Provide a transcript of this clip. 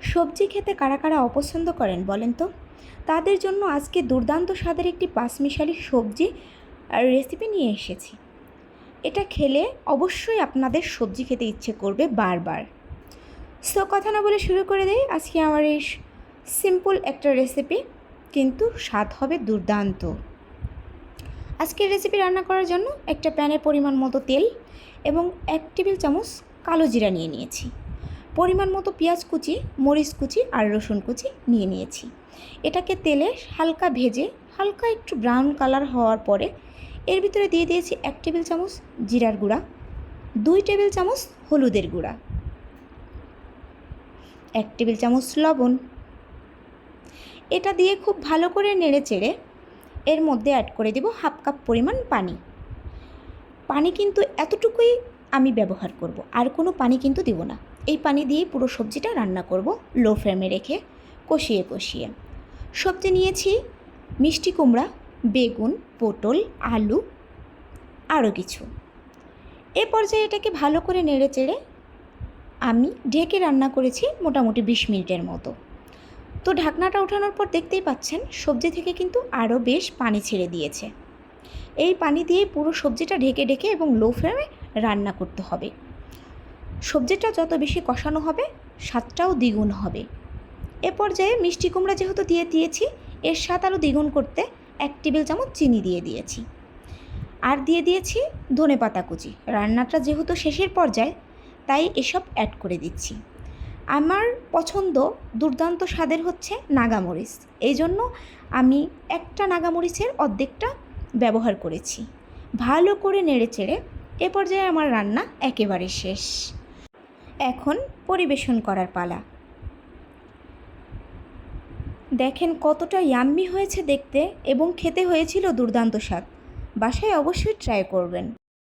সবজি খেতে কারা কারা অপছন্দ করেন বলেন তো? তাদের জন্য আজকে দুর্দান্ত স্বাদের একটি পাঁচমিশালি সবজি রেসিপি নিয়ে এসেছি। এটা খেলে অবশ্যই আপনাদের সবজি খেতে ইচ্ছে করবে বারবার। সো কথা না বলে শুরু করে দেয় আজকে আমার এই সিম্পল একটা রেসিপি কিন্তু স্বাদ হবে দুর্দান্ত। আজকের রেসিপি রান্না করার জন্য একটা প্যানে পরিমাণ মতো তেল এবং এক টেবিল চামচ কালো জিরা নিয়ে নিয়েছি। পরিমাণ মতো পেঁয়াজ কুচি, মরিচ কুচি আর রসুন কুচি নিয়ে নিয়েছি। এটাকে তেলে হালকা ভেজে, হালকা একটু ব্রাউন কালার হওয়ার পরে এর ভিতরে দিয়ে দিয়েছি এক টেবিল চামচ জিরার গুঁড়া, দুই টেবিল চামচ হলুদের গুঁড়া, এক টেবিল চামচ লবণ। এটা দিয়ে খুব ভালো করে নেড়ে চেড়ে এর মধ্যে অ্যাড করে দেব হাফ কাপ পরিমাণ পানি। পানি কিন্তু এতটুকুই আমি ব্যবহার করব। আর কোনো পানি কিন্তু দেব না। এই পানি দিয়ে পুরো সবজিটা রান্না করব লো ফ্লেমে রেখে কষিয়ে কষিয়ে। সবজি নিয়েছি মিষ্টি কুমড়া, বেগুন, পটল, আলু, আরও কিছু। এ পর্যায়ে এটাকে ভালো করে নেড়ে চেড়ে আমি ঢেকে রান্না করেছি মোটামুটি বিশ মিনিটের মতো। তো ঢাকনাটা ওঠানোর পর দেখতেই পাচ্ছেন, সবজি থেকে কিন্তু আরও বেশ পানি ছেড়ে দিয়েছে। এই পানি দিয়ে পুরো সবজিটা ঢেকে ঢেকে এবং লো ফ্লেমে রান্না করতে হবে। সবজিটা যত বেশি কষানো হবে, স্বাদটাও দ্বিগুণ হবে। এ পর্যায়ে মিষ্টি কুমড়া যেহেতু দিয়ে দিয়েছি, এর স্বাদ আরও দ্বিগুণ করতে এক টেবিল চামচ চিনি দিয়ে দিয়েছি। আর দিয়ে দিয়েছি ধনে পাতা কুচি। রান্নাটা যেহেতু শেষের পর্যায়ে, তাই এসব অ্যাড করে দিচ্ছি। আমার পছন্দ দুর্দান্ত স্বাদের হচ্ছে নাগামরিচ। এই জন্য আমি একটা নাগামরিচের অর্ধেকটা ব্যবহার করেছি। ভালো করে নেড়ে চেড়ে এ পর্যায়ে আমার রান্না একেবারে শেষ। এখন পরিবেশন করার পালা। দেখেন কতটা ইয়াম্মি হয়েছে দেখতে এবং খেতে হয়েছিল দুর্দান্ত স্বাদ। বাসায় অবশ্যই ট্রাই করবেন।